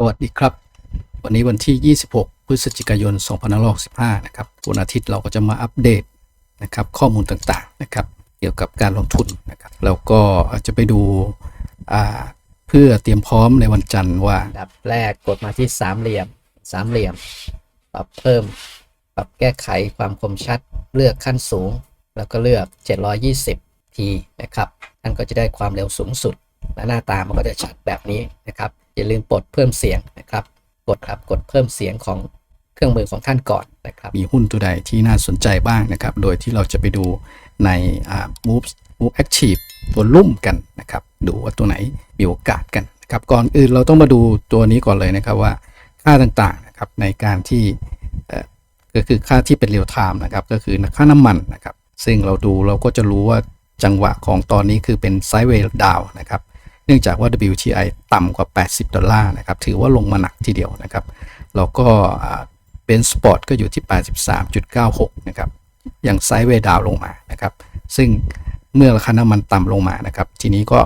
สวัสดีครับ วันนี้วันที่ 26 พฤศจิกายน 2565 นะครับวันอาทิตย์เราก็จะมาอัปเดตนะครับข้อมูลต่างๆนะครับ เกี่ยวกับการลงทุนนะครับแล้วก็อาจจะไปดูอ่าเพื่อเตรียมพร้อมในวันจันทร์ว่าดับแรกกดมาที่สามเหลี่ยมสามเหลี่ยม ปรับเพิ่ม ปรับแก้ไขความคมชัด เลือกขั้นสูง แล้วก็เลือก 720ทีนะครับท่านก็จะได้ความเร็วสูงสุดและหน้าตามันก็จะชัดแบบนี้นะครับ อย่าลืมปลดเพิ่มเสียงนะครับ กดครับกดเพิ่มเสียงของเครื่องมือของท่านก่อนนะครับมีหุ้นตัวใดที่น่าสนใจบ้างนะครับ โดยที่เราจะไปดูใน moves move active ตัวลุ่มกันนะครับ ดูว่าตัวไหนมีโอกาสกันนะครับก่อนอื่นเราต้องมาดูตัวนี้ก่อนเลยนะครับว่าค่าต่างๆนะครับในการที่ก็คือค่าที่เป็นเรียลไทม์นะครับก็คือค่าน้ำมันนะครับ ซึ่งเราดูเราก็จะรู้ว่าจังหวะของตอนนี้คือเป็นไซด์เวย์ดาวนะครับ เนื่องจากว่า WTI ต่ำกว่า 80 ดอลลาร์นะครับถือว่าลงมาหนักทีเดียวนะครับแล้วก็เบนสปอร์ตก็อยู่ที่ 83.96 นะครับอย่างไซด์เวดาวลงมานะครับซึ่งเมื่อราคาน้ำมันต่ำลงมานะครับทีนี้ก็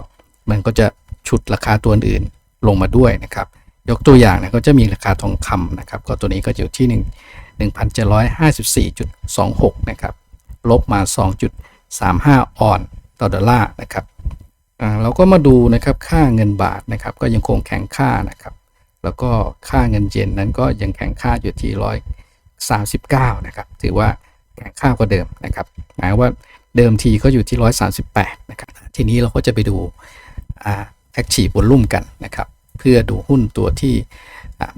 มันก็จะฉุดราคาตัวอื่นลงมาด้วยนะครับยกตัวอย่างนะก็จะมีราคาทองคำนะครับก็ตัวนี้ก็อยู่ที่ 1,754.26 นะครับลบมา 2.35 ออนต่อดอลลาร์นะครับ เราก็มาดูนะครับค่าเงินบาทนะครับ ก็ยังคงแข็งค่านะครับ แล้วก็ค่าเงินเยนนั้นก็ยังแข็งค่าอยู่ที่ร้อยสามสิบเก้านะครับ ถือว่าแข็งค่ากว่าเดิมนะครับหมายว่าเดิมทีก็อยู่ที่ร้อยสามสิบแปดนะครับ ทีนี้เราก็จะไปดูอ่าแอคทีฟวอลุ่มกันนะครับ เพื่อดูหุ้นตัวที่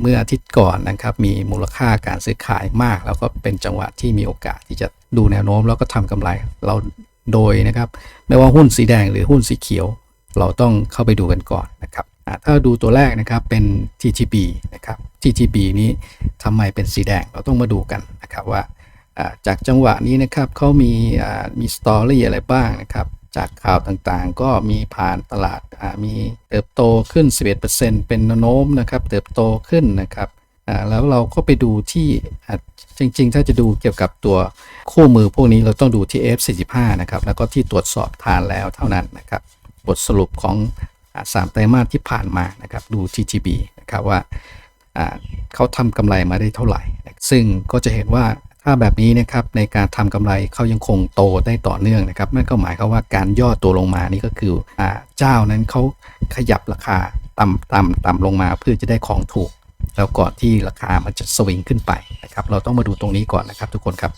เมื่ออาทิตย์ก่อนนะครับ มีมูลค่าการซื้อขายมาก แล้วก็เป็นจังหวะที่มีโอกาสที่จะดูแนวโน้มแล้วก็ทำกำไร เรา โดยนะครับไม่ว่าหุ้นสีแดงหรือหุ้นสีเขียว เราต้องเข้าไปดูกันก่อนนะครับถ้าดูตัวแรกนะครับเป็น TTB นะครับ TTB นี้ทำไมเป็นสีแดงเราต้องมาดูกันนะครับว่าจากจังหวะนี้นะครับเขามีมีสตอรี่อะไรบ้างนะครับจากข่าวต่างๆ ก็มีผ่านตลาดมีเติบโตขึ้น 11%เป็นแนโน้มนะครับเติบโตขึ้นนะครับแล้วเราก็ไปดูที่จริงๆ ถ้าจะดูเกี่ยวกับตัว คู่มือพวกนี้เราต้องดูที่ F45 นะครับ แล้วก็ที่ตรวจสอบทานแล้วเท่านั้นนะครับ บทสรุปของอ่าสามไตรมาสที่ผ่านมานะครับ ดู TTB นะครับว่าเขาทำกำไรมาได้เท่าไหร่ ซึ่งก็จะเห็นว่าถ้าแบบนี้นะครับในการทำกำไรเขายังคงโตได้ต่อเนื่องนะครับนั่นก็หมายความว่าการย่อตัวลงมานี่ก็คืออเจ้านั้นเขาขยับราคาต่ำต่ำต่ำลงมาเพื่อจะได้ของถูก แล้วก่อนที่ราคามันจะสวิงขึ้นไปนะครับเราต้องมาดูตรงนี้ก่อนนะครับ ทุกคนครับ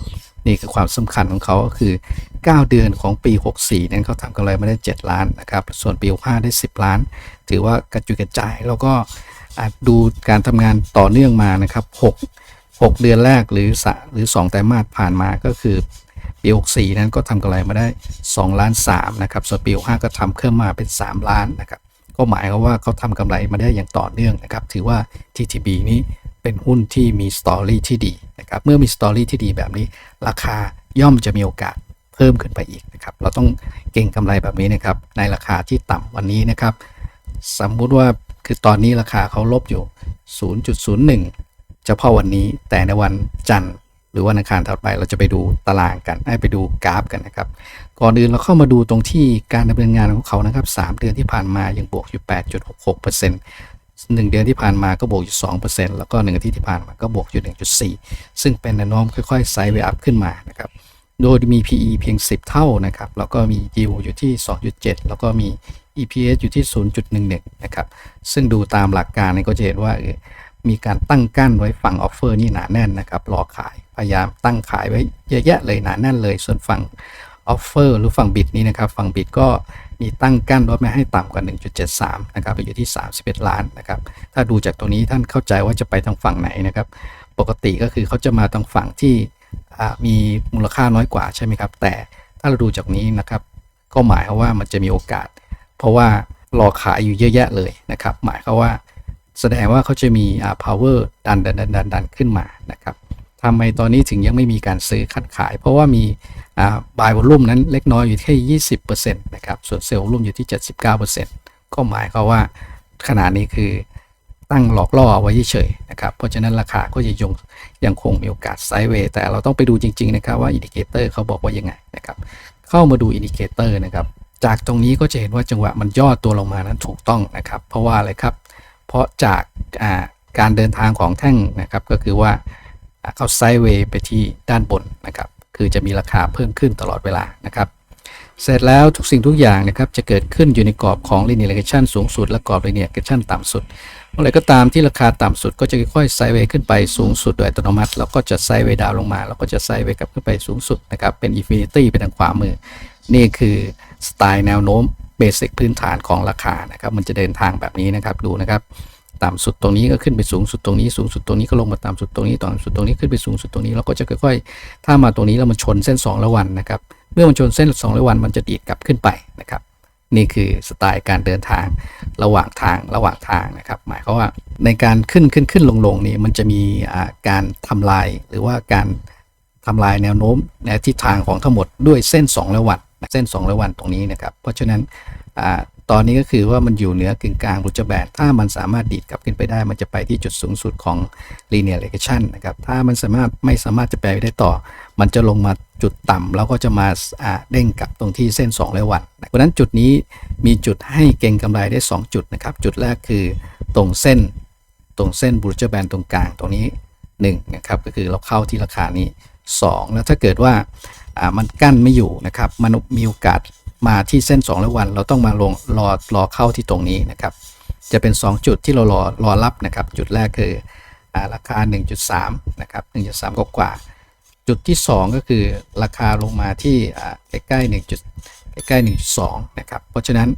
นี่คือความสำคัญของเขาก็คือ 9 เดือนของปี 64 นั้นเขาทำกำไรมาได้ 7 ล้านนะครับส่วนปี 65 ได้ 10 ล้าน ถือว่ากระจุยกระจายแล้วก็ดูการทำงานต่อเนื่องมานะครับ 6 6 เดือนแรกหรือสหรือ 2 ไตรมาสผ่านมาก็คือปี 64 นั้นก็ทำกำไรมาได้ 2 ล้าน3นะครับส่วนปี 65 ก็ทำเพิ่มมาเป็น 3 ล้านนะครับ ก็หมายความว่าเขาทำกำไรมาได้อย่างต่อเนื่องนะครับ ถือว่า TTB นี้เป็นหุ้นที่มีสตอรี่ที่ดีนะครับ เมื่อมีสตอรี่ที่ดีแบบนี้ ราคาย่อมจะมีโอกาสเพิ่มขึ้นไปอีกนะครับ เราต้องเก่งกำไรแบบนี้นะครับ ในราคาที่ต่ำวันนี้นะครับ สมมุติว่าคือตอนนี้ราคาเขาลบอยู่ 0.01 เฉพาะวันนี้แต่ในวันจันทร์ หรือวันอังคารถัดไปเราจะไปดูตารางกัน ให้ไปดูกราฟกันนะครับ ก่อนอื่นเราเข้ามาดูตรงที่การดำเนินงานของเขานะครับ3เดือนที่ผ่านมายังบวกอยู่ 8.66%หนึ่งเดือนที่ผ่านมาก็บวกอยู่ 2%แล้วก็หนึ่งอาทิตย์ที่ผ่านมาก็บวกอยู่ 1.4 ซึ่งเป็นแนวโน้มค่อยๆไซด์เวอัพขึ้นมานะครับ โดยมี PE เพียง 10 เท่านะครับ แล้วก็มี yield อยู่ที่ 2.7 แล้วก็มี EPS อยู่ที่ 0.11 นะครับ ซึ่งดูตามหลักการนี่ยก็จะเห็นว่ามีการตั้งกั้นไว้ฝั่งออฟเฟอร์นี่หนาแน่นนะครับ รอขาย พยายามตั้งขายไว้เยอะแยะเลยหนาแน่นเลย ส่วนฝั่ง ออฟเฟอร์หรือฝั่งบิดนี้นะครับ ฝั่งบิดก็มีตั้งกั้นไว้ไม่ให้ต่ำกว่า 1.73 นะครับไปอยู่ที่ 31 ล้านนะครับ ถ้าดูจากตัวนี้ท่านเข้าใจว่าจะไปทางฝั่งไหนนะครับ ปกติก็คือเขาจะมาทางฝั่งที่มีมูลค่าน้อยกว่าใช่ไหมครับ แต่ถ้าเราดูจากนี้นะครับ ก็หมายความว่ามันจะมีโอกาส เพราะว่ารอขายอยู่เยอะแยะเลยนะครับ หมายความว่าแสดงว่าเขาจะมี power ดันดันดันดันดันขึ้นมานะครับทำไมตอนนี้ถึงยังไม่มีการซื้อคัดขาย เพราะว่ามี อ่า buy volume นั้นเล็กน้อยอยู่ที่20%นะครับส่วน sell volume อยู่ที่ 79%ก็หมายความว่าขนาดนี้คือตั้งหลอกล่อเอาไว้เฉยๆนะครับ เพราะฉะนั้นราคาก็จะยังยังคงมีโอกาสไซด์เวย์แต่เราต้องไปดูจริง ๆ นะครับว่าอินดิเคเตอร์เขาบอกว่ายังไงนะครับ เข้ามาดูอินดิเคเตอร์นะครับ จากตรงนี้ก็จะเห็นว่าจังหวะมันย่อตัวลงมานั้นถูกต้องนะครับ เพราะว่าอะไรครับ เพราะจากาการเดินทางของแท่งนะครับก็คือว่าอ่าเขาไซด์เวย์ไปที่ด้านบนนะครับ คือจะมีราคาเพิ่มขึ้นตลอดเวลานะครับเสร็จแล้วทุกสิ่งทุกอย่างนะครับจะเกิดขึ้นอยู่ในกรอบของ linear regression สูงสุดและกรอบ linear regression ต่ำสุดเมื่อไรก็ตามที่ราคาต่ำสุดก็จะค่อยๆไซด์เวย์ขึ้นไปสูงสุดโดยอัตโนมัติ แล้วก็จะไซด์เวย์ดาวน์ลงมา แล้วก็จะไซด์เวย์กลับขึ้นไปสูงสุดนะครับเป็นอินฟินิตี้ไปทางขวามือ นี่คือสไตล์แนวโน้มเบสิกพื้นฐานของราคานะครับมันจะเดินทางแบบนี้นะครับดูนะครับ ต่ำสุดตรงนี้ก็ขึ้นไปสูงสุดตรงนี้สูงสุดตรงนี้ก็ลงมาต่ำสุดตรงนี้ต่ำสุดตรงนี้ขึ้นไปสูงสุดตรงนี้แล้วก็จะค่อยๆ ถ้ามาตรงนี้แล้วมันชนเส้น2ละวันนะครับ เมื่อมันชนเส้น2ละวันมันจะดีดกลับขึ้นไปนะครับ นี่คือสไตล์การเดินทางระหว่างทางระหว่างทางนะครับ หมายความว่าในการขึ้นขึ้นขึ้นลงลงนี่มันจะมีการทำลายหรือว่าการทำลายแนวโน้มในทิศทางของทั้งหมดด้วยเส้น2ละวันเส้น2ละวันตรงนี้นะครับ เพราะฉะนั้น ตอนนี้ก็คือว่ามันอยู่เหนือกึ่งกลางรูจแบนถ้ามันสามารถดีดกลับขึ้นไปได้ มันจะไปที่จุดสูงสุดของ linear regression นะครับ ถ้ามันสามารถไม่สามารถจะไปได้ต่อ มันจะลงมาจุดต่ำแล้วก็จะมาเด้งกลับตรงที่เส้น2ร้อยวันเพราะนั้นจุดนี้มีจุดให้เก็งกำไรได้ 2 จุดนะครับ จุดแรกคือตรงเส้น ตรงเส้นบูร g แบนตรงกลางตรงนี้1นะครับก็คือเราเข้าที่ราคานี้ 2 แล้วถ้าเกิดว่าอ่ามันกั้นไม่อยู่นะครับมันมีโอกาส มาที่เส้น2ร้อยวัน เราต้องมาลงรอรอเข้าที่ตรงนี้นะครับ จะเป็น 2 จุดที่เรารอรอรับนะครับ จุดแรกคืออาราคา 1.3 นะครับ 1.3 กว่ากว่า จุดที่ 2 ก็คือราคาลงมาที่ใกล้ๆ1จุดใกล้ๆ1.2 นะครับ เพราะฉะนั้น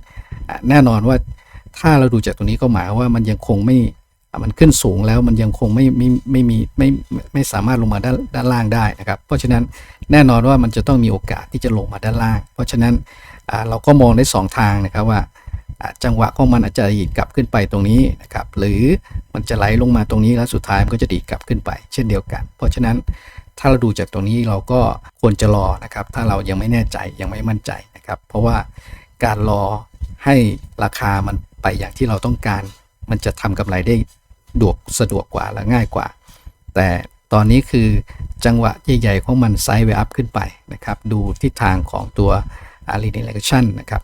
แน่นอนว่าถ้าเราดูจากตรงนี้ก็หมายว่ามันยังคงไม่ มันขึ้นสูงแล้วมันยังคงไม่ไม่ไม่มีไม่ไม่ไม่สามารถลงมาด้านด้านล่างได้นะครับ เพราะฉะนั้นแน่นอนว่ามันจะต้องมีโอกาสที่จะลงมาด้านล่าง เพราะฉะนั้นเราก็มองได้สองทางนะครับว่าจังหวะของมันอาจจะดีดกลับขึ้นไปตรงนี้นะครับ หรือมันจะไหลลงมาตรงนี้แล้วสุดท้ายมันก็จะดีดกลับขึ้นไป เช่นเดียวกัน เพราะฉะนั้นถ้าเราดูจากตรงนี้เราก็ควรจะรอนะครับ ถ้าเรายังไม่แน่ใจยังไม่มั่นใจนะครับ เพราะว่าการรอให้ราคามันไปอย่างที่เราต้องการ มันจะทำกำไรได้ ดวกสะดวกกว่าและง่ายกว่า แต่ตอนนี้คือจังหวะใหญ่ๆของมันไซด์เวอัพขึ้นไปนะครับ ดูทิศทางของตัวอารีเนลชันนะครับ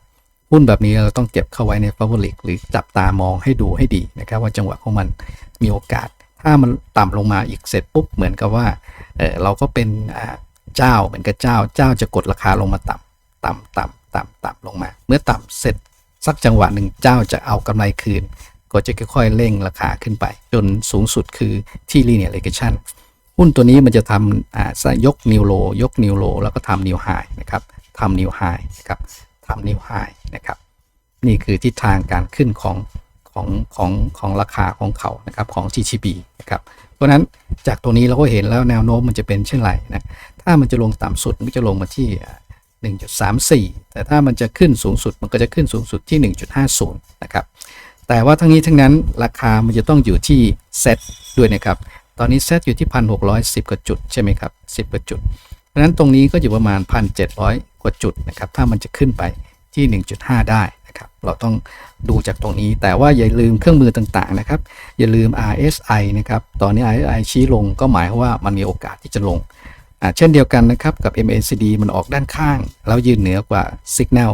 หุ้นแบบนี้เราต้องเก็บเข้าไว้ใน f a v o r i t หรือจับตามองให้ดูให้ดีนะครับ ว่าจังหวะของมันมีโอกาส ถ้ามันต่ำลงมาอีกเสร็จปุ๊บเหมือนกับว่าเเราก็เป็นเจ้าเหมือนกับเจ้า เจ้าจะกดราคาลงมาต่ำต่ำต่ำต่ำต่ำลงมา เมื่อต่ำเสร็จสักจังหวะหนึ่งเจ้าจะเอากำไรคืน ก็จะค่อยๆเร่งราคาขึ้นไป จนสูงสุดคือที่ linear regression หุ้นตัวนี้มันจะทำอ่ายกนิวโลยกนิวโลแล้วก็ทำนิวไฮนะครับทำนิวไฮนะครับทำนิวไฮนะครับ นี่คือทิศทางการขึ้นของของของของราคาของเขานะครับของ GTB นะครับ เพราะนั้นจากตรงนี้เราก็เห็นแล้วแนวโน้มมันจะเป็นเช่นไรนะ ถ้ามันจะลงต่ำสุดมันจะลงมาที่อ่า1.34 แต่ถ้ามันจะขึ้นสูงสุดมันก็จะขึ้นสูงสุดที่ 1.50 นะครับ แต่ว่าทั้งนี้ทั้งนั้นราคามันจะต้องอยู่ที่เซตด้วยนะครับ ตอนนี้เซตอยู่ที่ 1,610 กว่าจุดใช่ไหมครับ 10 กว่าจุดเพราะนั้นตรงนี้ก็อยู่ประมาณ 1,700 กว่าจุดนะครับ ถ้ามันจะขึ้นไปที่ 1.5 ได้นะครับ เราต้องดูจากตรงนี้ แต่ว่าอย่าลืมเครื่องมือต่างๆนะครับ อย่าลืม RSI นะครับ ตอนนี้ RSI ชี้ลงก็หมายความว่ามันมีโอกาสที่จะลงเช่นเดียวกันนะครับกับ MACD มันออกด้านข้าง แล้วยืนเหนือกว่า Signal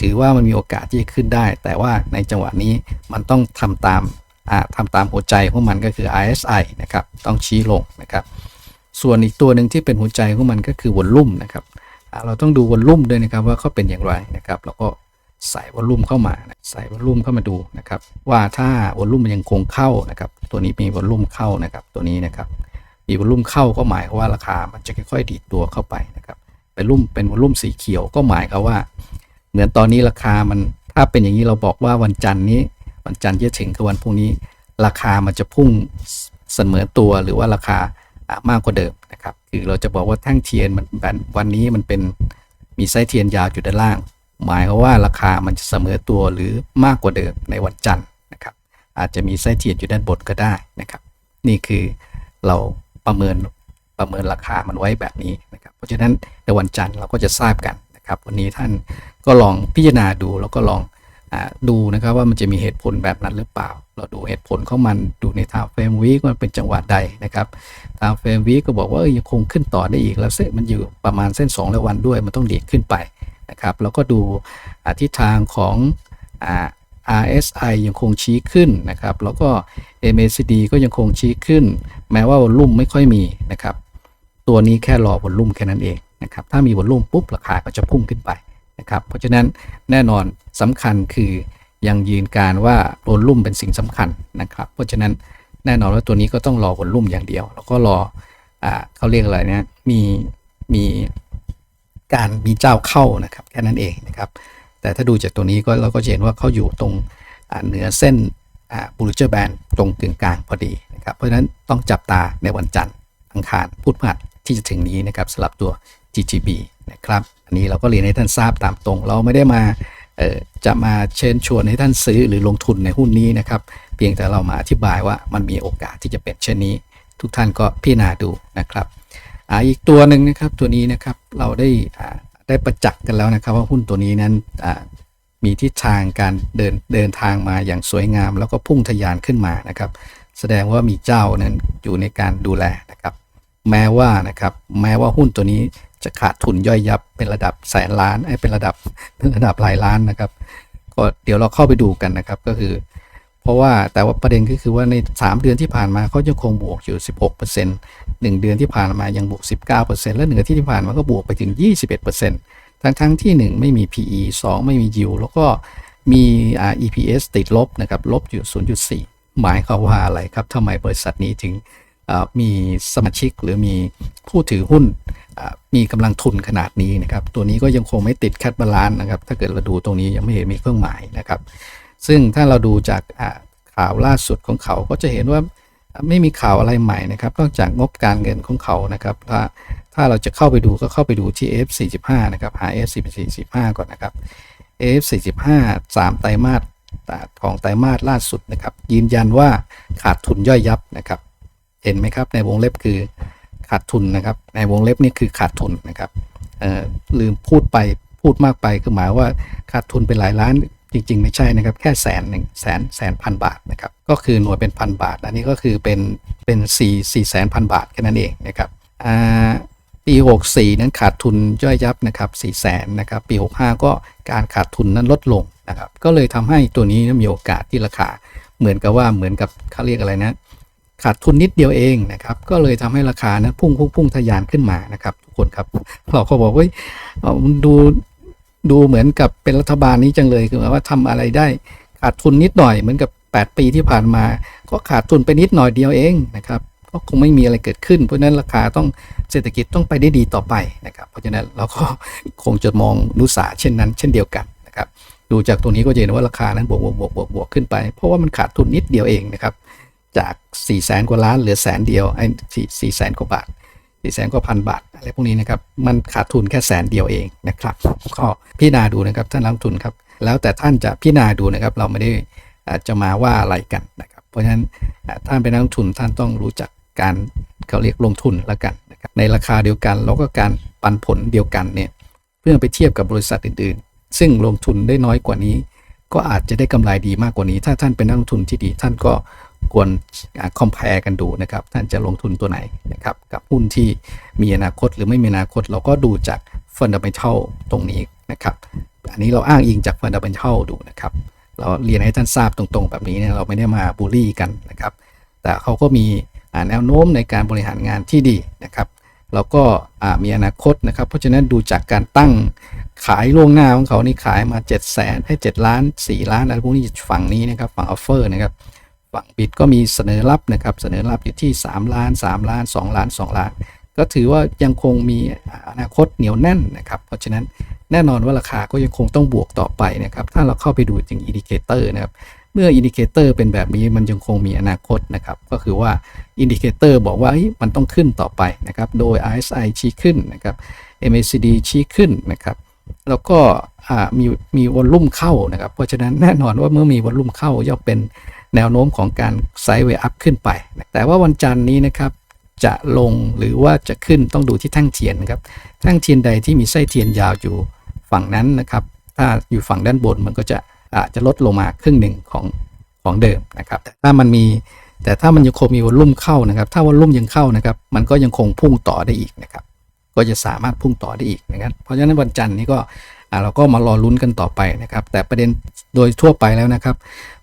ถือว่ามันมีโอกาสที่จะขึ้นได้ แต่ว่าในจังหวะนี้มันต้องทำตามอ่าทำตามหัวใจของมันก็คือ RSI นะครับต้องชี้ลงนะครับส่วนอีกตัวหนึ่งที่เป็นหัวใจของมันก็คือวอลลุ่มนะครับเราต้องดูวอลลุ่มด้วยนะครับว่าเขาเป็นอย่างไรนะครับแล้วก็ใส่วอลลุ่มเข้ามาใส่วอลลุ่มเข้ามาดูนะครับว่าถ้าวอลลุ่มมันยังคงเข้านะครับตัวนี้มีวอลลุ่มเข้านะครับตัวนี้นะครับมีวอลลุ่มเข้าก็หมายความว่าราคามันจะค่อยๆดีดตัวเข้าไปนะครับเป็นรุ่มเป็นวอลลุ่มสีเขียวก็หมายความว่า เหมือนตอนนี้ราคามันถ้าเป็นอย่างนี้เราบอกว่าวันจันทร์นี้ วันจันทร์ที่ถึงคือวันพรุ่งนี้ ราคามันจะพุ่งเสมอตัวหรือว่าราคามากกว่าเดิมนะครับคือเราจะบอกว่าแท่งเทียนมันวันนี้มันเป็นมีไส้เทียนยาวอยู่ด้านล่าง หมายความว่าราคามันจะเสมอตัวหรือมากกว่าเดิมในวันจันทร์นะครับอาจจะมีไส้เทียนอยู่ด้านบนก็ได้นะครับ นี่คือเราประเมินประเมินราคามันไว้แบบนี้นะครับ เพราะฉะนั้นในวันจันทร์เราก็จะทราบกันนะครับ วันนี้ท่าน ก็ลองพิจารณาดูแล้วก็ลองอดูนะครับว่ามันจะมีเหตุผลแบบนั้นหรือเปล่า เราดูเหตุผลของมันดูในทางเฟรมวีกมันเป็นจังหวะใดนะครับทางเฟรมวีก็บอกว่ายังคงขึ้นต่อได้อีกแล้วเส้นมันอยู่ประมาณเส้น2แล้ววันด้วยมันต้องดีดขึ้นไปนะครับแล้วก็ดูทิศทางของอ RSI ยังคงชี้ขึ้นนะครับ แล้วก็ MACD ก็ยังคงชี้ขึ้น แม้ว่าวอลุ่มไม่ค่อยมีนะครับ ตัวนี้แค่รอวอลุ่มแค่นั้นเองนะครับ ถ้ามีวอลุ่มปุ๊บราคาก็จะพุ่งขึ้นไป นะครับ เพราะฉะนั้นแน่นอนสำคัญคือยังยืนการว่าวอลลุ่มเป็นสิ่งสำคัญนะครับ เพราะฉะนั้นแน่นอนว่าตัวนี้ก็ต้องรอวอลลุ่มอย่างเดียว แล้วก็รออเขาเรียกอะไรเนี่ยมีมีการมีเจ้าเข้านะครับแค่นั้นเองนะครับ แต่ถ้าดูจากตัวนี้ก็เราก็จะเห็นว่าเขาอยู่ตรงเหนือเส้นบูลเจอร์แบนตรงกึ่งกลางพอดีนะครับเพราะฉะนั้นต้องจับตาในวันจันทร์อังคารพุธพฤหัสที่จะถึงนี้นะครับสำหรับตัว GGB นะครับ อันนี้เราก็เรียนให้ท่านทราบตามตรง เราไม่ได้มาจะมาเชิญชวนให้ท่านซื้อหรือลงทุนในหุ้นนี้นะครับ เพียงแต่เรามาอธิบายว่ามันมีโอกาสที่จะเป็นเช่นนี้ ทุกท่านก็พิจารณาดูนะครับอ่าอีกตัวหนึ่งนะครับตัวนี้นะครับเราได้ได้ประจักษ์กันแล้วนะครับ ว่าหุ้นตัวนี้นั้นมีทิศทางการเดินเดินทางมาอย่างสวยงาม แล้วก็พุ่งทะยานขึ้นมานะครับ แสดงว่ามีเจ้านั้นอยู่ในการดูแลนะครับ แม้ว่านะครับแม้ว่าหุ้นตัวนี้ จะขาดทุนย่อยยับเป็นระดับแสนล้านไอ้เป็นระดับเป็นระดับหลายล้านนะครับ ก็เดี๋ยวเราเข้าไปดูกันนะครับก็คือ เพราะว่าแต่ว่าประเด็นก็คือว่าใน 3 เดือนที่ผ่านมาเขายังคงบวกอยู่ 16% 1 เดือนที่ผ่านมายังบวก 19%และหนึ่งอทิตย์ที่ผ่านมาก็บวกไปถึง 21%ทั้งทั้งที่ 1 ไม่มี PE 2 ไม่มี yield แล้วก็มีอ่า EPS ติดลบนะครับลบอยู่ 0.4 หมายความว่าอะไรครับทำไมบริษัทนี้ถึง มีสมาชิกหรือมีผู้ถือหุ้นมีกำลังทุนขนาดนี้นะครับ ตัวนี้ก็ยังคงไม่ติดแคดบาลานนะครับ ถ้าเกิดเราดูตรงนี้ยังไม่เห็นมีเครื่องหมายนะครับ ซึ่งถ้าเราดูจากข่าวล่าสุดของเขาก็จะเห็นว่าไม่มีข่าวอะไรใหม่นะครับ นอกจากงบการเงินของเขานะครับถ้าถ้าเราจะเข้าไปดูก็เข้าไปดูที่ F45 นะครับหา F45 ก่อนนะครับ F45 3 ไตรมาสของไตรมาสล่าสุดนะครับยืนยันว่าขาดทุนย่อยยับนะครับ เห็นไหมครับ ในวงเล็บคือขาดทุนนะครับ ในวงเล็บนี่คือขาดทุนนะครับลืมพูดไปพูดมากไปคือหมายว่าขาดทุนเป็นหลายล้านจริง ๆ ไม่ใช่นะครับ แค่แสนหนึ่งแสนแสนพันบาทนะครับ ก็คือหน่วยเป็นพันบาท อันนี้ก็คือเป็นเป็นสี่สี่แสนพันบาทแค่นั้นเองนะครับปี64 นั้นขาดทุนย่อยยับนะครับ4แสนนะครับ ปี 65 ก็การขาดทุนนั้นลดลงนะครับ ก็เลยทำให้ตัวนี้มีโอกาสที่ราคาเหมือนกับว่าเหมือนกับเขาเรียกอะไรนะ ขาดทุนนิดเดียวเองนะครับ ก็เลยทำให้ราคานั้นพุ่งพุ่งพุ่งทะยานขึ้นมานะครับทุกคนครับ เราก็บอกว่ามันดูดูเหมือนกับเป็นรัฐบาลนี้จังเลยคือหมายว่าทำอะไรได้ขาดทุนนิดหน่อยเหมือนกับ 8 ปีที่ผ่านมา ก็ขาดทุนไปนิดหน่อยเดียวเองนะครับก็คงไม่มีอะไรเกิดขึ้น เพราะฉะนั้นราคาต้องเศรษฐกิจต้องไปได้ดีต่อไปนะครับ เพราะฉะนั้นเราก็คงจะมองนุสาเช่นนั้น เช่นเดียวกันนะครับ ดูจากตัวนี้ก็จะเห็นว่าราคานั้นบวกบวกบวกบวกบวกขึ้นไป เพราะว่ามันขาดทุนนิดเดียวเองนะครับ จาก4ี่แสนกว่าล้านเหลือแสนเดียวไอ้สี่สี่แสนกว่าบาทสี่แสนกว่าพันบาทอะไรพวกนี้นะครับมันขาดทุนแค่แสนเดียวเองนะครับก็พิจารณาดูนะครับท่านนักลงทุนครับแล้วแต่ท่านจะพิจารณาดูนะครับเราไม่ได้อ่าจะมาว่าอะไรกันนะครับเพราะฉะนั้นท่านเป็นนักลงทุนท่านต้องรู้จักการเขาเรียกลงทุนแล้วกันนะครับในราคาเดียวกันแล้วก็การปันผลเดียวกันเนี่ยเพื่อไปเทียบกับบริษัทอื่นๆ ซึ่งลงทุนได้น้อยกว่านี้ ก็อาจจะได้กำไรดีมากกว่านี้ ถ้าท่านเป็นนักลงทุนที่ดีท่านก็ ควรคอมเพลกันดูนะครับ ท่านจะลงทุนตัวไหนนะครับกับหุ้นที่มีอนาคตหรือไม่มีอนาคต เราก็ดูจาก Fundamental ตรงนี้นะครับอันนี้เราอ้างอิงจาก Fundamental ดูนะครับเราเรียนให้ท่านทราบตรงๆ แบบนี้เนี่ยเราไม่ได้มาบูลลี่กันนะครับ แต่เขาก็มีแนวโน้มในการบริหารงานที่ดีนะครับแล้วก็มีอนาคตนะครับ เพราะฉะนั้นดูจากการตั้งขายล่วงหน้าของเขานี่ขายมา 7 0 0แสนให้ 7 ล้าน 4 ล้านอะไรพวกนี้ฝั่งนี้นะครับฝั่งออฟเฟอร์นะครับ ฝั่งบิดก็มีเสนอรับนะครับเสนอรับอยู่ที่ 3 ล้าน 3 ล้าน 2 ล้าน 2 ล้าน ก็ถือว่ายังคงมีอนาคตเหนียวแน่นนะครับ เพราะฉะนั้นแน่นอนว่าราคาก็ยังคงต้องบวกต่อไปนะครับ ถ้าเราเข้าไปดูถึงอินดิเคเตอร์นะครับเมื่ออินดิเคเตอร์เป็นแบบนี้มันยังคงมีอนาคตนะครับ ก็คือว่าอินดิเคเตอร์บอกว่ามันต้องขึ้นต่อไปนะครับ โดย RSI ชี้ขึ้นนะครับ MACD ชี้ขึ้นนะครับแล้วก็มีมีวอลลุ่มเข้านะครับ เพราะฉะนั้นแน่นอนว่าเมื่อมีวอลลุ่มเข้าย่อมเป็น แนวโน้มของการไซด์เวย์อัพขึ้นไป แต่ว่าวันจันทร์นี้นะครับจะลงหรือว่าจะขึ้นต้องดูที่แท่งเทียนนะครับแท่งเทียนใดที่มีไส้เทียนยาวอยู่ฝั่งนั้นนะครับ ถ้าอยู่ฝั่งด้านบนมันก็จะอาจจะลดลงมาครึ่งหนึ่งของของเดิมนะครับ แต่ถ้ามันมีแต่ถ้ามันยังคงมีวอลุ่มเข้านะครับ ถ้าวอลุ่มยังเข้านะครับ มันก็ยังคงพุ่งต่อได้อีกนะครับ ก็จะสามารถพุ่งต่อได้อีกนะครับ เพราะฉะนั้นวันจันทร์นี้ก็ เราก็มารอลุ้นกันต่อไปนะครับ แต่ประเด็นโดยทั่วไปแล้วนะครับ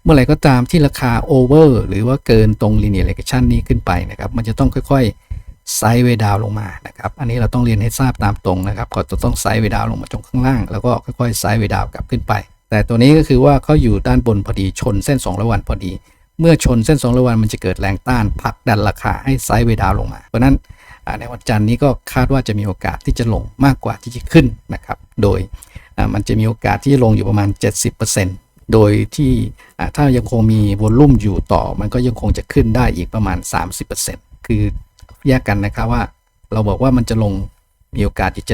เมื่อไหร่ก็ตามที่ราคาโอเวอร์หรือว่าเกินตรง linear regression นี้ขึ้นไปนะครับ มันจะต้องค่อยๆไซด์เวดาวลงมานะครับ อันนี้เราต้องเรียนให้ทราบตามตรงนะครับก็จะต้องไซด์เวดาวลงมาตรงข้างล่าง แล้วก็ค่อยๆไซด์เวดาวกลับขึ้นไป แต่ตัวนี้ก็คือว่าเขาอยู่ด้านบนพอดีชนเส้น200วันพอดี เมื่อชนเส้น200วันมันจะเกิดแรงต้านผลักดันราคาให้ไซด์เวดาวลงมา เพราะนั้น ในวันจันทร์นี้ก็คาดว่าจะมีโอกาสที่จะลงมากกว่าที่จะขึ้นนะครับ โดยมันจะมีโอกาสที่จะลงอยู่ประมาณ 70%โดยที่ถ้ายังคงมีวอลลุ่มอยู่ต่อ มันก็ยังคงจะขึ้นได้อีกประมาณ 30%คือแยกกันนะครับว่า เราบอกว่ามันจะลงมีโอกาสอยู่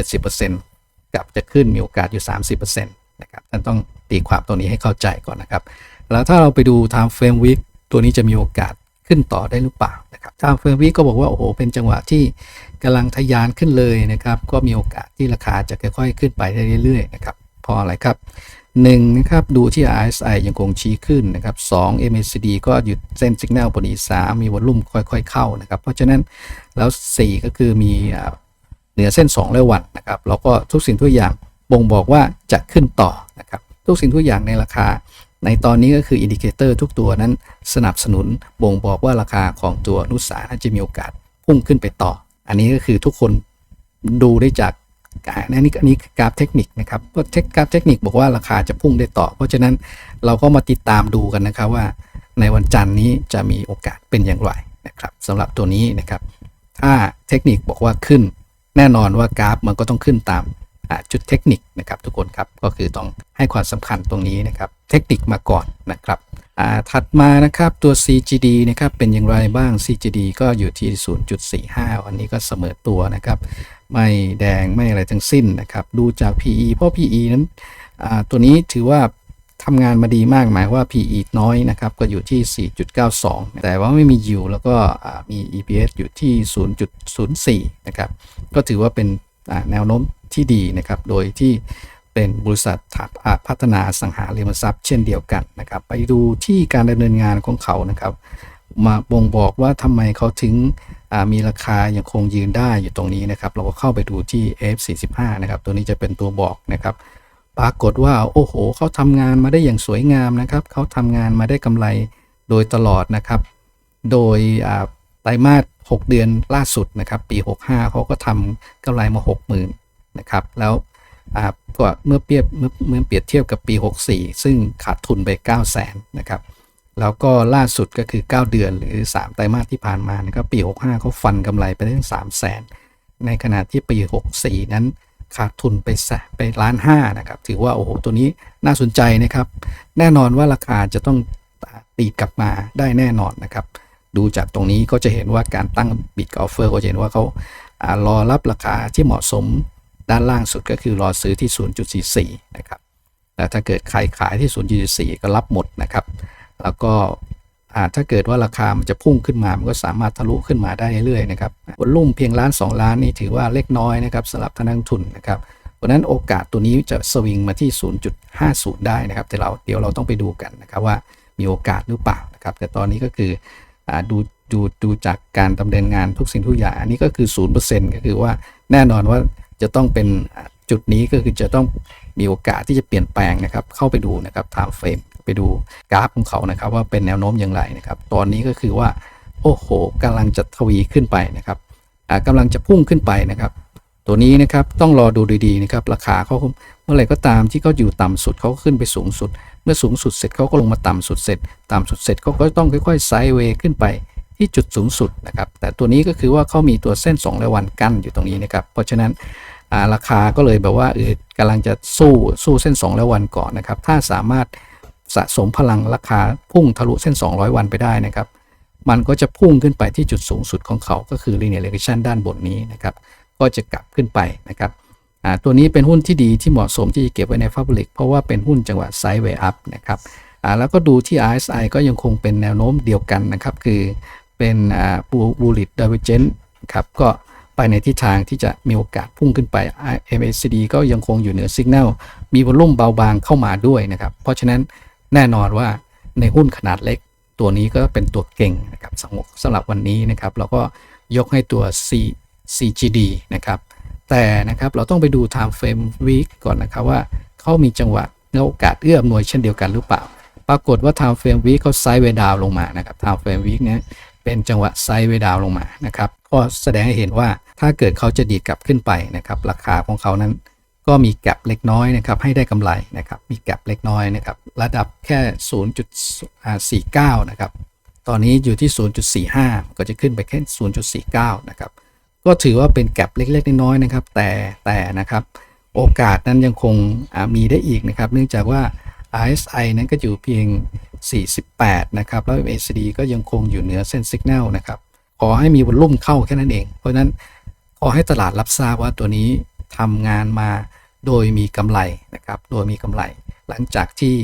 70%กับจะขึ้นมีโอกาสอยู่ 30%นะครับท่านต้องตีความตัวนี้ให้เข้าใจก่อนนะครับ แล้วถ้าเราไปดู time frame week ตัวนี้จะมีโอกาส ขึ้นต่อได้หรือเปล่านะครับ time frame week ก็บอกว่าโอ้โหเป็นจังหวะที่กำลังทะยานขึ้นเลยนะครับ ก็มีโอกาสที่ราคาจะค่อยๆขึ้นไปได้เรื่อยๆนะครับเพราะอะไรครับหนึ่งนะครับดูที่ RSI ยังคงชี้ขึ้นนะครับสอง MACD ก็หยุดเส้นสัญญาณพอดีสามมีวอลลุ่มค่อยๆเข้านะครับ เพราะฉะนั้นแล้วสี่ก็คือมีเหนือเส้น 2 และวันนะครับแล้วก็ทุกสิ่งทุกอย่างบ่งบอกว่าจะขึ้นต่อนะครับทุกสิ่งทุกอย่างในราคา ในตอนนี้ก็คืออินดิเคเตอร์ทุกตัวนั้นสนับสนุนบ่งบอกว่าราคาของตัวนุสาน่าจะมีโอกาสพุ่งขึ้นไปต่อ อันนี้ก็คือทุกคนดูได้จากอันนี้อันนี้กราฟเทคนิคนะครับเพราะเทคกราฟเทคนิคบอกว่าราคาจะพุ่งได้ต่อ เพราะฉะนั้นเราก็มาติดตามดูกันนะครับว่า ในวันจันทร์นี้จะมีโอกาสเป็นอย่างไรนะครับสำหรับตัวนี้นะครับ ถ้าเทคนิคบอกว่าขึ้น แน่นอนว่ากราฟมันก็ต้องขึ้นตาม จุดเทคนิคนะครับทุกคนครับก็คือต้องให้ความสำคัญตรงนี้นะครับเทคนิคมาก่อนนะครับถัดมานะครับตัว CGD นะครับเป็นอย่างไรบ้าง CGD ก็อยู่ที่ 0.45วันนี้ก็เสมอตัวนะครับไม่แดงไม่อะไรทั้งสิ้นนะครับดูจาก PE เพราะ PE นั้นตัวนี้ถือว่าทำงานมาดีมากหมายว่า PE น้อยนะครับก็อยู่ที่ 4.92 แต่ว่าไม่มี yield แล้วก็มี EPS อยู่ที่ 0.04 นะครับก็ถือว่าเป็นแนวโน้ม ที่ดีนะครับ โดยที่เป็นบริษัทถาพัฒนาสังหาริมทรัพย์เช่นเดียวกันนะครับ ไปดูที่การดำเนินงานของเขานะครับ มาบ่งบอกว่าทำไมเขาถึงมีราคายังคงยืนได้อยู่ตรงนี้นะครับ เราก็เข้าไปดูที่ F45 นะครับ ตัวนี้จะเป็นตัวบอกนะครับ ปรากฏว่าโอ้โหเขาทำงานมาได้อย่างสวยงามนะครับเขาทำงานมาได้กำไรโดยตลอดนะครับ โดยไตรมาส6 เดือนล่าสุดนะครับ ปี 65เขาก็ทำกำไรมา 60,000 นะครับ แล้วก็เมื่อเปรียบเมื่อเปรียบเทียบกับปี 64 ซึ่งขาดทุนไป 9 0 0 0 0 0นะครับ แล้วก็ล่าสุดก็คือ 9 เดือนหรือ 3 ไตรมาสที่ผ่านมานะครับปี 65เขาฟันกำไรไปถึง3 0 0 0 0 0ในขณะที่ปี 64 นั้นขาดทุนไปแสนไปล้านห้านะครับ ถือว่าโอ้โหตัวนี้น่าสนใจนะครับ แน่นอนว่าราคาจะต้องตีกลับมาได้แน่นอนนะครับ ดูจากตรงนี้ก็จะเห็นว่าการตั้งบิดกอฟเฟอร์ก็จะเห็นว่าเขารอรับราคาที่เหมาะสม ด้านล่างสุดก็คือรอซื้อที่ 0.44 นะครับแต่ถ้าเกิดใครขายที่ 0.44 ก็รับหมดนะครับ แล้วก็ถ้าเกิดว่าราคามันจะพุ่งขึ้นมา มันก็สามารถทะลุขึ้นมาได้เรื่อยๆนะครับวอลุ่มเพียงล้าน 2 ล้านนี่ถือว่าเล็กน้อยนะครับสำหรับท่านนักลงทุนนะครับเพราะนั้นโอกาสตัวนี้จะสวิงมาที่ 0.50 ได้นะครับ แต่เราเดี๋ยวเราต้องไปดูกันนะครับว่ามีโอกาสหรือเปล่านะครับ แต่ตอนนี้ก็คืออดูดูดูจากการดำเนินงานทุกสิ่งทุกอย่าง อันนี้ก็คือ 0%ก็คือว่าแน่นอนว่า จะต้องเป็นจุดนี้ก็คือจะต้องมีโอกาสที่จะเปลี่ยนแปลงนะครับ เข้าไปดูนะครับ time frame ไปดูกราฟของเขานะครับ ว่าเป็นแนวโน้มอย่างไรนะครับ ตอนนี้ก็คือว่า โอ้โหกำลังจะทวีขึ้นไปนะครับอ่ากำลังจะพุ่งขึ้นไปนะครับ ตัวนี้นะครับต้องรอดูดีๆนะครับ ราคาเขาเมื่อไหร่ก็ตามที่เขาอยู่ต่ำสุดเขาก็ขึ้นไปสูงสุด เมื่อสูงสุดเสร็จเขาก็ลงมาต่ำสุดเสร็จ ต่ำสุดเสร็จเขาก็ต้องค่อยๆไซด์เวย์ขึ้นไป ที่จุดสูงสุดนะครับ แต่ตัวนี้ก็คือว่าเขามีตัวเส้น2และวันกั้นอยู่ตรงนี้นะครับ เพราะฉะนั้นาราคาก็เลยแบบว่าเออกำลังจะสู้สู้เส้น 2 และวันก่อนนะครับ ถ้าสามารถสะสมพลังราคาพุ่งทะลุเส้น 200 วันไปได้นะครับ มันก็จะพุ่งขึ้นไปที่จุดสูงสุดของเขา ก็คือ linear regression ด้านบนนี้นะครับ ก็จะกลับขึ้นไปนะครับตัวนี้เป็นหุ้นที่ดีที่เหมาะสมที่จะเก็บไว้ใน Public เพราะว่าเป็นหุ้นจังหวะ Sideway Up นะครับแล้วก็ดูที่ RSI ก็ยังคงเป็นแนวโน้มเดียวกันนะครับ คือ เป็นอ่า bullish divergence ครับก็ไปในทิศทางที่จะมีโอกาสพุ่งขึ้นไป MACD ก็ยังคงอยู่เหนือ Signal มีวอลุ่มเบาบางเข้ามาด้วยนะครับ เพราะฉะนั้นแน่นอนว่าในหุ้นขนาดเล็ก ตัวนี้ก็เป็นตัวเก่งนะครับสำหรับสำหรับวันนี้นะครับ เราก็ยกให้ตัว C CGD นะครับ แต่นะครับเราต้องไปดู time frame week ก่อนนะครับว่าเขามีจังหวะและโอกาสเอื้ออำนวยเช่นเดียวกันหรือเปล่า ปรากฏว่า time frame week เขาไซด์เวดาวลงมานะครับ time frame week เนี้ย เป็นจังหวะไซด์เวดาวลงมานะครับก็แสดงให้เห็นว่าถ้าเกิดเขาจะดีดกลับขึ้นไปนะครับราคาของเขานั้นก็มีแกลบเล็กน้อยนะครับให้ได้กำไรนะครับมีแกลบเล็กน้อยนะครับระดับแค่ 0.49 นะครับตอนนี้อยู่ที่ 0.45 ก็จะขึ้นไปแค่ 0.49 นะครับก็ถือว่าเป็นแกลบเล็กๆน้อยๆนะครับแต่แต่นะครับโอกาสนั้นยังคงมีได้อีกนะครับ เนื่องจากว่า RSI นั้นก็อยู่เพียง 48 นะครับ แล้ว MACD ก็ยังคงอยู่เหนือเส้นสัญญาณนะครับ ขอให้มีวอลลุ่มเข้าแค่นั้นเอง เพราะนั้นขอให้ตลาดรับทราบว่าตัวนี้ทำงานมาโดยมีกำไรนะครับ โดยมีกำไร หลังจากที่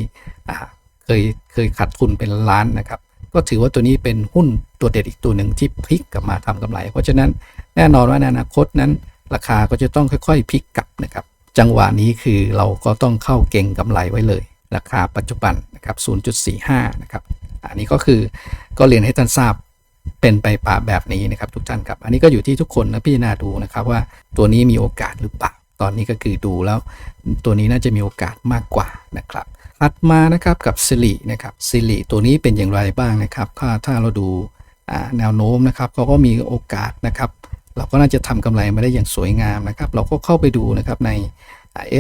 เคยเคยขาดทุนเป็นล้านนะครับ ก็ถือว่าตัวนี้เป็นหุ้นตัวเด็ดอีกตัวหนึ่งที่พลิกกลับมาทำกำไร เพราะฉะนั้นแน่นอนว่าในอนาคตนั้น ราคาก็จะต้องค่อยๆพลิกกลับนะครับ จังหวะนี้คือเราก็ต้องเข้าเก่งกำไรไว้เลย ราคาปัจจุบันนะครับ 0.45 นะครับ อันนี้ก็คือก็เรียนให้ท่านทราบเป็นไปปะแบบนี้นะครับทุกท่านครับ อันนี้ก็อยู่ที่ทุกคนนะพิจารณาดูนะครับว่าตัวนี้มีโอกาสหรือเปล่า ตอนนี้ก็คือดูแล้ว ตัวนี้น่าจะมีโอกาสมากกว่านะครับถัดมานะครับกับซิลินะครับซิลิตัวนี้เป็นอย่างไรบ้างนะครับ ถ้าถ้าเราดูแนวโน้มนะครับเขาก็มีโอกาสนะครับ เราก็น่าจะทำกำไรมาได้อย่างสวยงามนะครับ เราก็เข้าไปดูนะครับใน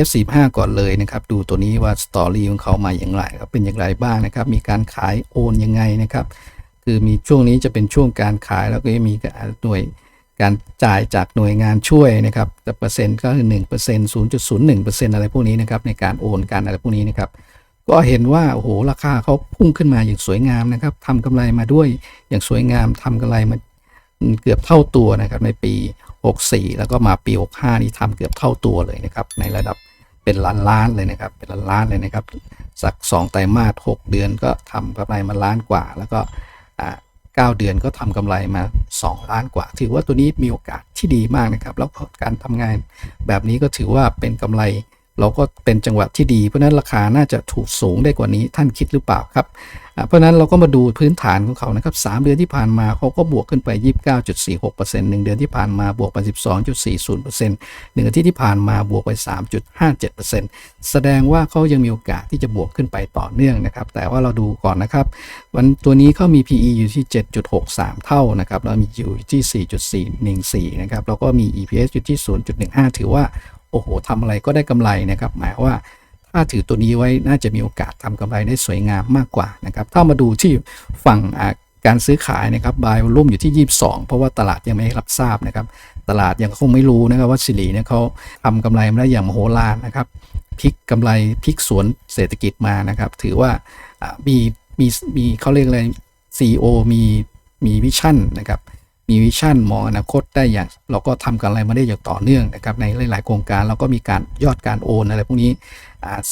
F45 ก่อนเลยนะครับ ดูตัวนี้ว่าสตอรี่ของเขามาอย่างไรครับเป็นอย่างไรบ้างนะครับ มีการขายโอนยังไงนะครับ คือมีช่วงนี้จะเป็นช่วงการขายแล้วก็มีหน่วยการจ่ายจากหน่วยงานช่วยนะครับแต่เปอร์เซ็นต์ก็คือ1% 0.01%อะไรพวกนี้นะครับ ในการโอนการอะไรพวกนี้นะครับ ก็เห็นว่าโอ้โหราคาเขาพุ่งขึ้นมาอย่างสวยงามนะครับทำกำไรมาด้วยอย่างสวยงามทำกำไรมา เกือบเท่าตัวนะครับในปี 64 แล้วก็มาปี 65 นี่ทำเกือบเท่าตัวเลยนะครับในระดับเป็นล้านล้านเลยนะครับเป็นล้านล้านเลยนะครับสัก 2 ไตรมาส 6 เดือนก็ทำกำไรมาล้านกว่า แล้วก็อ่า9เดือนก็ทำกำไรมา 2 ล้านกว่า ถือว่าตัวนี้มีโอกาสที่ดีมากนะครับ แล้วก็การทำงานแบบนี้ก็ถือว่าเป็นกำไร เราก็เป็นจังหวะที่ดี เพราะนั้นราคาน่าจะถูกสูงได้กว่านี้ท่านคิดหรือเปล่าครับ เพราะนั้นเราก็มาดูพื้นฐานของเขานะครับ3เดือนที่ผ่านมาเขาก็บวกขึ้นไป 29.46% 1เดือนที่ผ่านมาบวกไป 12.40% 1อาทิตย์ที่ผ่านมาบวกไป 3.57%แสดงว่าเขายังมีโอกาสที่จะบวกขึ้นไปต่อเนื่องนะครับ แต่ว่าเราดูก่อนนะครับ วันตัวนี้เขามี PE อยู่ที่ 7.63 เท่านะครับแล้วมีอยู่ที่ 4.414นะครับแล้วก็มี EPS อยู่ที่ 0.15 ถือว่า โอ้โหทำอะไรก็ได้กำไรนะครับ หมายว่าถ้าถือตัวนี้ไว้น่าจะมีโอกาสทำกำไรได้สวยงามมากกว่านะครับ ถ้ามาดูที่ฝั่งการซื้อขายนะครับบายรุ่มอยู่ที่ 22 เพราะว่าตลาดยังไม่รับทราบนะครับ ตลาดยังคงไม่รู้นะครับว่าสิริเนี่ยเขาทำกำไรมาได้อย่างมโหฬารนะครับพลิกกำไรพลิกสวนเศรษฐกิจมานะครับ ถือว่าอ่ามีมีมีเขาเรียกอะไร CEO มีมีวิชั่นนะครับ มีวิชั่นมองอนาคตได้อย่าง เราก็ทำกันอะไรมาได้อย่างต่อเนื่องนะครับในหลาย ๆ โครงการเราก็มีการยอดการโอนอะไรพวกนี้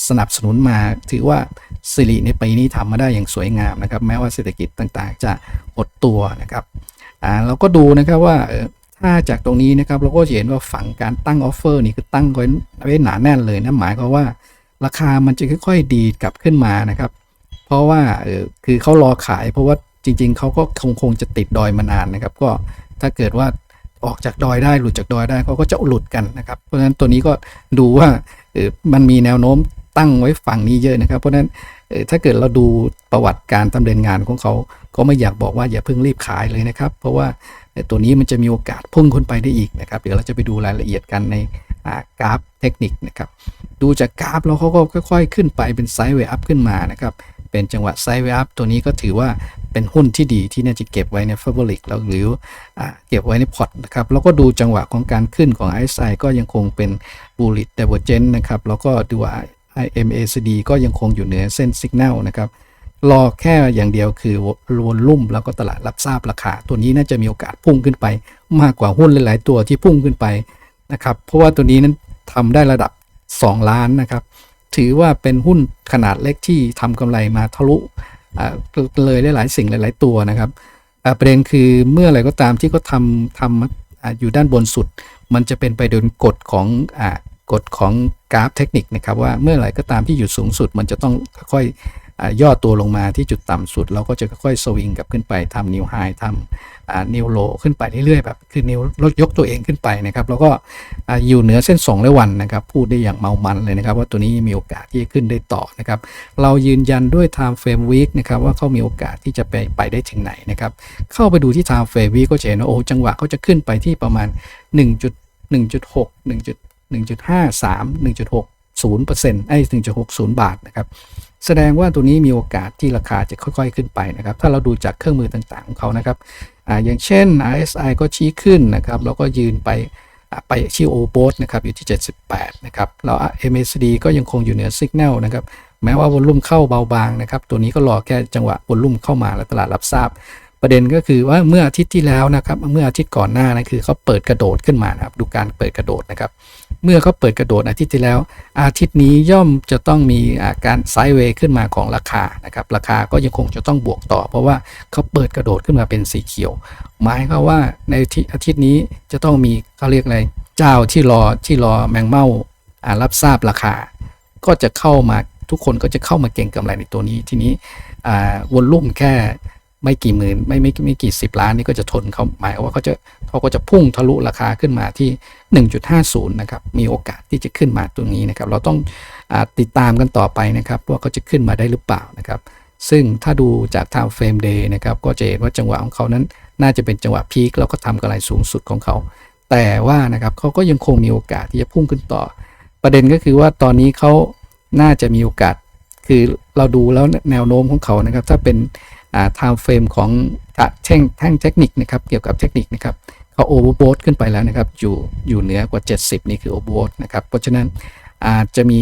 สนับสนุนมาถือว่าสิริในปีนี้ทำมาได้อย่างสวยงามนะครับ แม้ว่าเศรษฐกิจต่างๆ จะหดตัวนะครับเราก็ดูนะครับว่าถ้าจากตรงนี้นะครับเราก็จะเห็นว่าฝั่งการตั้งออฟเฟอร์นี่คือตั้งไว้ไว้หนาแน่นเลยนะหมายความว่าราคามันจะค่อย ๆ ดีดกลับขึ้นมานะครับ เพราะว่าคือเขารอขายเพราะว่า จริง ๆเขาก็คงคงจะติดดอยมานานนะครับ ก็ถ้าเกิดว่าออกจากดอยได้หลุดจากดอยได้เขาก็จะหลุดกันนะครับ เพราะฉะนั้นตัวนี้ก็ดูว่าเออมันมีแนวโน้มตั้งไว้ฝั่งนี้เยอะนะครับ เพราะฉะนั้นเออถ้าเกิดเราดูประวัติการดำเนินงานของเขาก็ไม่อยากบอกว่าอย่าเพิ่งรีบขายเลยนะครับ เพราะว่าตัวนี้มันจะมีโอกาสพุ่งขึ้นไปได้อีกนะครับ เดี๋ยวเราจะไปดูรายละเอียดกันในกราฟเทคนิคนะครับ ดูจากกราฟแล้วเขาก็ค่อยๆ ขึ้นไปเป็นไซด์เวย์อัพขึ้นมานะครับ เป็นจังหวะไซด์เวอัพตัวนี้ก็ถือว่าเป็นหุ้นที่ดีที่น่าจะเก็บไว้ในฟ a เ o อริกแล้วหรืออเก็บไว้ในพอร์ตนะครับ แล้วก็ดูจังหวะของการขึ้นของ RSI ก็ยังคงเป็น bullish divergence นะครับแล้วก็ดู MACD ก็ยังคงอยู่เหนือเส้นสัญญาณนะครับรอแค่อย่างเดียวคือรวนลุ่มแล้วก็ตลาดรับทราบราคา ตัวนี้น่าจะมีโอกาสพุ่งขึ้นไป มากกว่าหุ้นหลาย ๆ ตัวที่พุ่งขึ้นไปนะครับเพราะว่าตัวนี้นั้นทำได้ระดับ 2 ล้านนะครับ ถือว่าเป็นหุ้นขนาดเล็กที่ทำกำไรมาทะลุเลยหลายๆสิ่งหลาย ๆ ตัวนะครับประเด็นคือเมื่อไรก็ตามที่เขาทำทำอยู่ด้านบนสุด มันจะเป็นไปโดยกฎของอกฎของกราฟเทคนิคนะครับว่าเมื่อไหร่ก็ตามที่อยู่สูงสุด มันจะต้องค่อย ย่อตัวลงมาที่จุดต่ำสุด เราก็จะค่อยๆสวิงกลับขึ้นไปทำนิวไฮทำนิวโลขึ้นไปเรื่อยๆแบบคือนิวลดยกตัวเองขึ้นไปนะครับ แล้วก็อยู่เหนือเส้น2และวันนะครับ พูดได้อย่างเมามันเลยนะครับ ว่าตัวนี้มีโอกาสที่จะขึ้นได้ต่อนะครับ เรายืนยันด้วย time frame week นะครับว่าเขามีโอกาสที่จะไปไปได้ถึงไหนนะครับเข้าไปดูที่ time frame week ก็จะเห็นว่าโอ้จังหวะเขาจะขึ้นไปที่ประมาณ 1.1.6 1.1.53 1.60เปอร์เซ็นต์ไอ้1.60 บาทนะครับ แสดงว่าตัวนี้มีโอกาสที่ราคาจะค่อยๆขึ้นไปนะครับ ถ้าเราดูจากเครื่องมือต่างๆของเขานะครับออย่างเช่น RSI ก็ชี้ขึ้นนะครับ แล้วก็ยืนไปไปชี้โอโบสนะครับอยู่ที่ 78 นะครับ แล้ว MACD ก็ยังคงอยู่เหนือสัญญาณนะครับ แม้ว่าวอลุ่มเข้าเบาบางนะครับ ตัวนี้ก็รอแค่จังหวะวอลุ่มเข้ามาแล้วตลาดรับทราบ ประเด็นก็คือว่าเมื่ออาทิตย์ที่แล้วนะครับ เมื่ออาทิตย์ก่อนหน้านะคือเขาเปิดกระโดดขึ้นมานะครับ ดูการเปิดกระโดดนะครับ เมื่อเขาเปิดกระโดดอาทิตย์ที่แล้ว อาทิตย์นี้ย่อมจะต้องมีาการไซด์เวย์ขึ้นมาของราคานะครับราคาก็ยังคงจะต้องบวกต่อ เพราะว่าเขาเปิดกระโดดขึ้นมาเป็นสีเขียว หมายความว่าในอาทิตย์นี้จะต้องมีเขาเรียกอะไรเจ้าที่รอที่รอแมงเม่าารับทราบราคา ก็จะเข้ามาทุกคนก็จะเข้ามาเก็งกำไรในตัวนี้ทีนี้วอลลุ่มแค่ ไม่กี่หมื่นไม่ไม่ไม่กี่สิบล้านนี่ก็จะทนเขาหมายว่าเขาจะเขาก็จะพุ่งทะลุราคาขึ้นมาที่ 1.50 นะครับ มีโอกาสที่จะขึ้นมาตรงนี้นะครับ เราต้องอติดตามกันต่อไปนะครับว่าเขาจะขึ้นมาได้หรือเปล่านะครับ ซึ่งถ้าดูจาก time frame day นะครับ ก็จะเห็นว่าจังหวะของเขานั้นน่าจะเป็นจังหวะพีคแล้วก็ทำกำไรสูงสุดของเขา แต่ว่านะครับเขาก็ยังคงมีโอกาสที่จะพุ่งขึ้นต่อ ประเด็นก็คือว่าตอนนี้เขาน่าจะมีโอกาส คือเราดูแล้วแนวโน้มของเขานะครับ ถ้าเป็น อ่า time frame ของแท่งแท่งเทคนิคนะครับเกี่ยวกับเทคนิคนะครับเขาโอเวอร์โบทขึ้นไปแล้วนะครับอยู่อยู่เหนือกว่า 70 นี่คือโอเวอร์โบทนะครับเพราะฉะนั้นอาจจะมี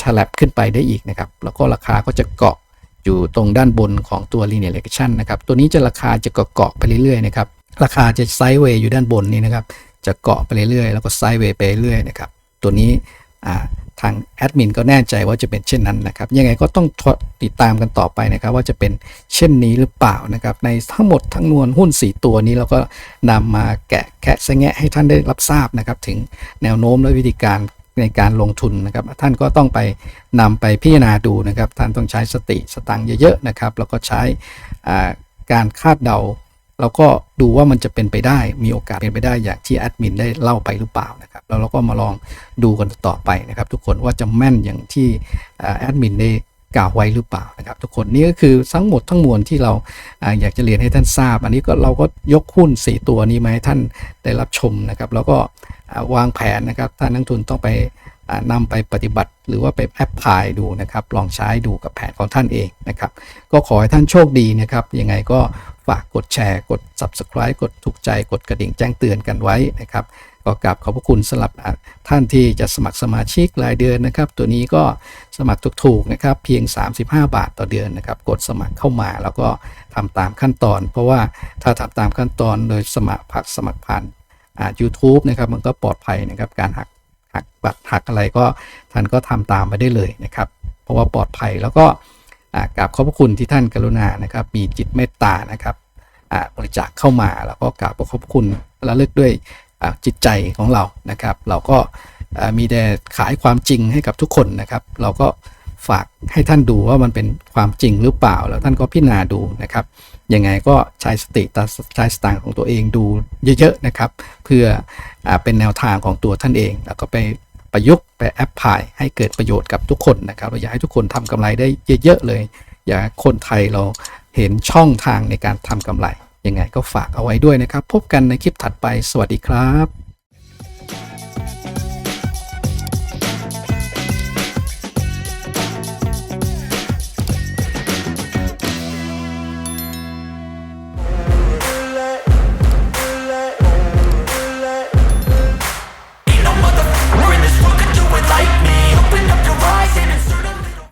ฉลับขึ้นไปได้อีกนะครับแล้วก็ราคาก็จะเกาะอยู่ตรงด้านบนของตัว linear regression นะครับตัวนี้จะราคาจะเกาะไปเรื่อยๆนะครับราคาจะไซด์เวย์อยู่ด้านบนนี้นะครับจะเกาะไปเรื่อยๆแล้วก็ไซด์เวย์ไปเรื่อยๆนะครับตัวนี้ ทางแอดมินก็แน่ใจว่าจะเป็นเช่นนั้นนะครับ ยังไงก็ต้องติดตามกันต่อไปนะครับ ว่าจะเป็นเช่นนี้หรือเปล่านะครับ ในทั้งหมดทั้งมวลหุ้น 4 ตัวนี้เราก็นำมาแกะแคะแงะให้ท่านได้รับทราบนะครับ ถึงแนวโน้มและวิธีการในการลงทุนนะครับ ท่านก็ต้องไปนำไปพิจารณาดูนะครับ ท่านต้องใช้สติสตังเยอะๆนะครับ แล้วก็ใช้การคาดเดา เราก็ดูว่ามันจะเป็นไปได้มีโอกาสเป็นไปได้อย่างที่แอดมินได้เล่าไปหรือเปล่านะครับแล้วเราก็มาลองดูกันต่อไปนะครับ ทุกคนว่าจะแม่นอย่างที่แอดมินได้กล่าวไว้หรือเปล่านะครับ ทุกคนนี่ก็คือทั้งหมดทั้งมวลที่เราอยากจะเรียนให้ท่านทราบ อันนี้ก็เราก็ยกหุ้น 4 ตัวนี้มาให้ท่านได้รับชมนะครับ แล้วก็วางแผนนะครับท่านนักทุนต้องไปอ่านำไปปฏิบัติ หรือว่าไปแอปพลายดูนะครับ ลองใช้ดูกับแผนของท่านเองนะครับ ก็ขอให้ท่านโชคดีนะครับยังไงก็ ฝากกดแชร์ กด subscribe กดถูกใจ กดกระดิ่งแจ้งเตือนกันไว้นะครับก็กราบขอบพระคุณสำหรับท่านที่จะสมัครสมาชิกรายเดือนนะครับ ตัวนี้ก็สมัครถูกๆนะครับ เพียง 35 บาทต่อเดือนนะครับ กดสมัครเข้ามาแล้วก็ทำตามขั้นตอน เพราะว่าถ้าทำตามขั้นตอนโดยสมัครผ่านสมัครผ่านอ่า YouTube นะครับ มันก็ปลอดภัยนะครับ การหักหักบัตรหักอะไรก็ท่านก็ทำตามไปได้เลยนะครับ เพราะว่าปลอดภัยแล้วก็ กราบขอบพระคุณที่ท่านกรุณานะครับ มีจิตเมตตานะครับอ่าบริจาคเข้ามาแล้วก็กราบขอบพระคุณระลึกด้วยจิตใจของเรานะครับ เราก็มีแต่ขายความจริงให้กับทุกคนนะครับ เราก็ฝากให้ท่านดูว่ามันเป็นความจริงหรือเปล่า แล้วท่านก็พิจารณาดูนะครับยังไงก็ใช้สติตาใช้สตางค์ของตัวเองดูเยอะๆนะครับ เพื่ออเป็นแนวทางของตัวท่านเอง แล้วก็ไป ประยุกต์ไปแอปพลายให้เกิดประโยชน์กับทุกคนนะครับเราอยากให้ทุกคนทำกำไรได้เยอะๆเลย อยากคนไทยเราเห็นช่องทางในการทำกำไรยังไงก็ฝากเอาไว้ด้วยนะครับ พบกันในคลิปถัดไปสวัสดีครับ